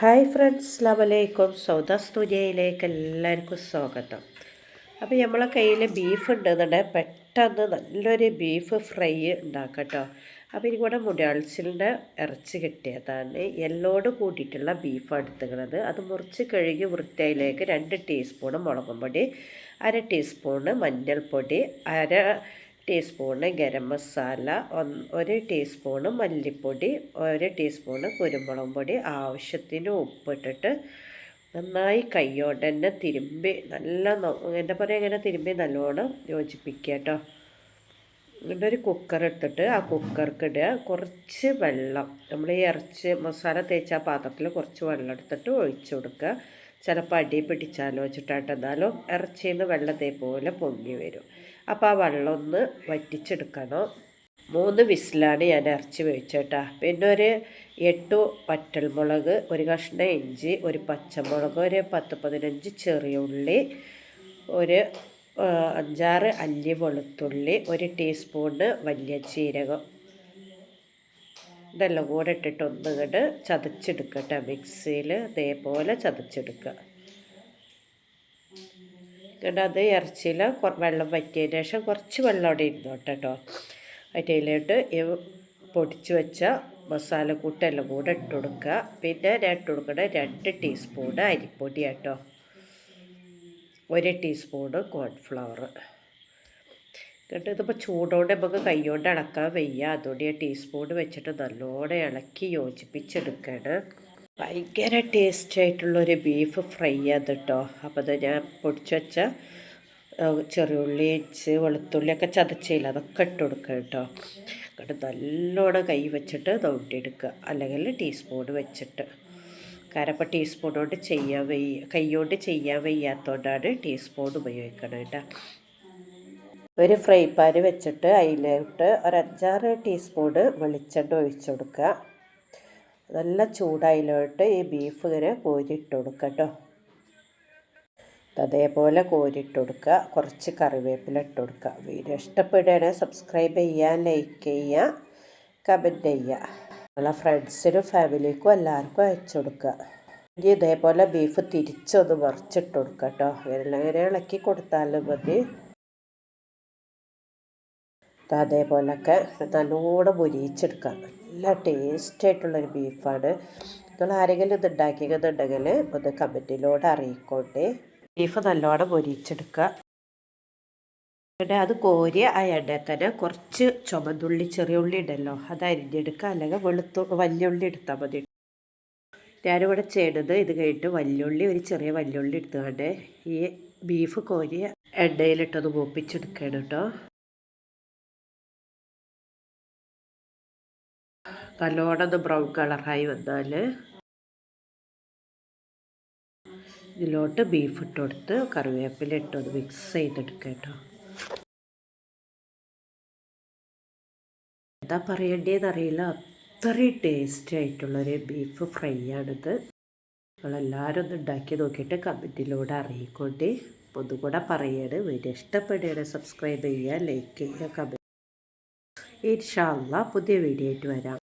Hi friends അസ്ലാമലൈക്കും സൗദ സ്തുജയിലേക്ക് എല്ലാവർക്കും സ്വാഗതം. അപ്പോൾ നമ്മളെ കയ്യിൽ ബീഫ് ഉണ്ടെന്നുണ്ടെങ്കിൽ പെട്ടെന്ന് നല്ലൊരു ബീഫ് ഫ്രൈ ഉണ്ടാക്കട്ടോ അപ്പോൾ ഇനി കൂടെ മുടിയാൾച്ചിലിന്റെ ഇറച്ചി കിട്ടിയതാണ്. എല്ലോട് കൂട്ടിയിട്ടുള്ള ബീഫാണ് എടുത്തുള്ളത് അത് മുറിച്ച് കഴുകി വൃത്തിയിലേക്ക് രണ്ട് ടീസ്പൂണ് മുളകും പൊടി അര ടീസ്പൂണ് മഞ്ഞൾപ്പൊടി അര ടീസ്പൂണ് ഗരം മസാല ഒരു ടീസ്പൂണ് മല്ലിപ്പൊടി ഒരു ടീസ്പൂണ് കുരുമുളക് പൊടി ആവശ്യത്തിന് ഉപ്പിട്ടിട്ട് നന്നായി കൈയോടെ തന്നെ തിരുമ്പി നല്ല എന്താ പറയുക ഇങ്ങനെ തിരുമ്പി നല്ലോണം യോജിപ്പിക്കുക കേട്ടോ. എന്നിട്ട് ഒരു കുക്കർ എടുത്തിട്ട് ആ കുക്കർക്ക് ഇടുക. കുറച്ച് വെള്ളം നമ്മൾ ഈ ഇറച്ചി മസാല തേച്ച ആ പാത്രത്തിൽ കുറച്ച് വെള്ളം എടുത്തിട്ട് ഒഴിച്ചു കൊടുക്കുക. ചിലപ്പോൾ അടി പിടിച്ചാലോ ചുട്ടാട്ടെന്നാലോ എന്നാലും നിന്ന് വെള്ളത്തെ പോലെ പൊങ്ങി വരും. അപ്പോൾ ആ വെള്ളം ഒന്ന് വറ്റിച്ചെടുക്കണം. മൂന്ന് വിസിലാണ് ഞാൻ ഇറച്ചി വേവിച്ചേട്ടാ. പിന്നെ ഒരു എട്ട് പറ്റൽമുളക് ഒരു കഷ്ണം ഇഞ്ചി ഒരു പച്ചമുളക് ഒരു പത്ത് പതിനഞ്ച് ചെറിയ ഉള്ളി ഒരു അഞ്ചാറ് അല്ലി വെളുത്തുള്ളി ഒരു ടീസ്പൂണ് വലിയ ജീരകം ഇതെല്ലാം കൂടെ ഇട്ടിട്ട് ഒന്നുകൂടെ ചതച്ചെടുക്കട്ടെ മിക്സിയിൽ ഇതേപോലെ ചതച്ചെടുക്കുക. എന്നിട്ട് അത് ഇറച്ചിയിൽ വെള്ളം വറ്റിയതിന് ശേഷം കുറച്ച് വെള്ളം അവിടെ ഇരുന്നോട്ടെ കേട്ടോ. അതിലോട്ട് പൊടിച്ച് വെച്ച മസാലക്കൂട്ടെല്ലാം കൂടെ ഇട്ട് കൊടുക്കുക. പിന്നെ ഇട്ട് കൊടുക്കണ രണ്ട് ടീസ്പൂണ് അരിപ്പൊടി കേട്ടോ. ഒരു ടീസ്പൂണ് കോൺഫ്ലവർ എന്നിട്ട് ഇതിപ്പോൾ ചൂടോടെ നമുക്ക് കൈകൊണ്ട് ഇളക്കാൻ വയ്യ. ഞാൻ ടീസ്പൂൺ വെച്ചിട്ട് നല്ലോണം ഇളക്കി യോജിപ്പിച്ചെടുക്കണം. ഭയങ്കര ടേസ്റ്റ് ആയിട്ടുള്ളൊരു ബീഫ് ഫ്രൈ അത് കേട്ടോ അപ്പോൾ അത് ഞാൻ പൊടിച്ചു വെച്ച ചെറിയുള്ളി ഇച്ച് വെളുത്തുള്ളിയൊക്കെ ചതച്ചില്ല അതൊക്കെ ഇട്ട് കൊടുക്കുക കേട്ടോ എന്നിട്ട് നല്ലോണം കൈ വെച്ചിട്ട് നോട്ടിയെടുക്കുക അല്ലെങ്കിൽ ടീസ്പൂൺ വെച്ചിട്ട്. കാരണം ടീസ്പൂൺ കൊണ്ട് ചെയ്യാൻ വയ്യ കൈ കൊണ്ട് ചെയ്യാൻ വയ്യാത്തതുകൊണ്ടാണ് ടീസ്പൂൺ ഉപയോഗിക്കണം കേട്ടോ ഒരു ഫ്രൈ പാൻ വെച്ചിട്ട് അതിലോട്ട് ഒരു അഞ്ചാറ് ടീസ്പൂണ് വെളിച്ചെണ്ണ ഒഴിച്ചു കൊടുക്കുക. നല്ല ചൂടായിലോട്ട് ഈ ബീഫ് ഇങ്ങനെ കോരിയിട്ട് കൊടുക്കുക കേട്ടോ. അതേപോലെ കോരിയിട്ട് കൊടുക്കുക. കുറച്ച് കറിവേപ്പില ഇട്ട് കൊടുക്കുക. വീഡിയോ ഇഷ്ടപ്പെടുകയാണെങ്കിൽ സബ്സ്ക്രൈബ് ചെയ്യുക ലൈക്ക് ചെയ്യുക കമന്റ് ചെയ്യുക. നമ്മളെ ഫ്രണ്ട്സിനും ഫാമിലിക്കും എല്ലാവർക്കും അയച്ചു കൊടുക്കുക. ഇനി ഇതേപോലെ ബീഫ് തിരിച്ചൊന്ന് മറിച്ചിട്ട് കൊടുക്കുക കേട്ടോ. ഇങ്ങനെ ഇളക്കി കൊടുത്താലും മതി. അതേപോലൊക്കെ നല്ലോണം മുരിയിച്ചെടുക്കാം നല്ല ടേസ്റ്റായിട്ടുള്ളൊരു ബീഫാണ്. നിങ്ങൾ ആരെങ്കിലും ഇത് ഉണ്ടാക്കിയെന്നുണ്ടെങ്കിൽ ഒന്ന് കമന്റിലൂടെ അറിയിക്കോട്ടെ. ബീഫ് നല്ലോണം മുരിയിച്ചെടുക്കുക പിന്നെ അത് കോരി ആ എണ്ണയിൽ തന്നെ കുറച്ച് ചുമന്നുള്ളി ചെറിയ ഉള്ളി ഉണ്ടല്ലോ അത് അരിഞ്ഞെടുക്കുക. അല്ലെങ്കിൽ വെളുത്തു വല്യുള്ളി എടുത്താൽ മതി. ഞാനിവിടെ ചെയ്യണത് ഇത് കഴിഞ്ഞിട്ട് വല്യുള്ളി ഒരു ചെറിയ വല്യുള്ളി എടുത്തുകൊണ്ട് ഈ ബീഫ് കോരി എണ്ണയിലിട്ടത് മൂപ്പിച്ചെടുക്കണം കേട്ടോ. നല്ലോണം ബ്രൗൺ കളറായി വന്നാൽ ഇതിലോട്ട് ബീഫ് ഇട്ട് കൊടുത്ത് കറിവേപ്പില ഇട്ടൊന്ന് മിക്സ് ചെയ്തെടുക്കുക കേട്ടോ. എന്താ പറയേണ്ടതെന്നറിയില്ല അത്രയും ടേസ്റ്റി ആയിട്ടുള്ളൊരു ബീഫ് ഫ്രൈ ആണിത്. നിങ്ങളെല്ലാവരും ഒന്ന് ഉണ്ടാക്കി നോക്കിയിട്ട് കമന്റിലൂടെ അറിയിക്കൊണ്ട് ഒന്നുകൂടെ പറയാണ്. വീഡിയോ ഇഷ്ടപ്പെടുകയാണ് സബ്സ്ക്രൈബ് ചെയ്യുക ലൈക്ക് ചെയ്യുക കമന്റ് ഇൻഷാല്ല പുതിയ വീഡിയോ ആയിട്ട് വരാം.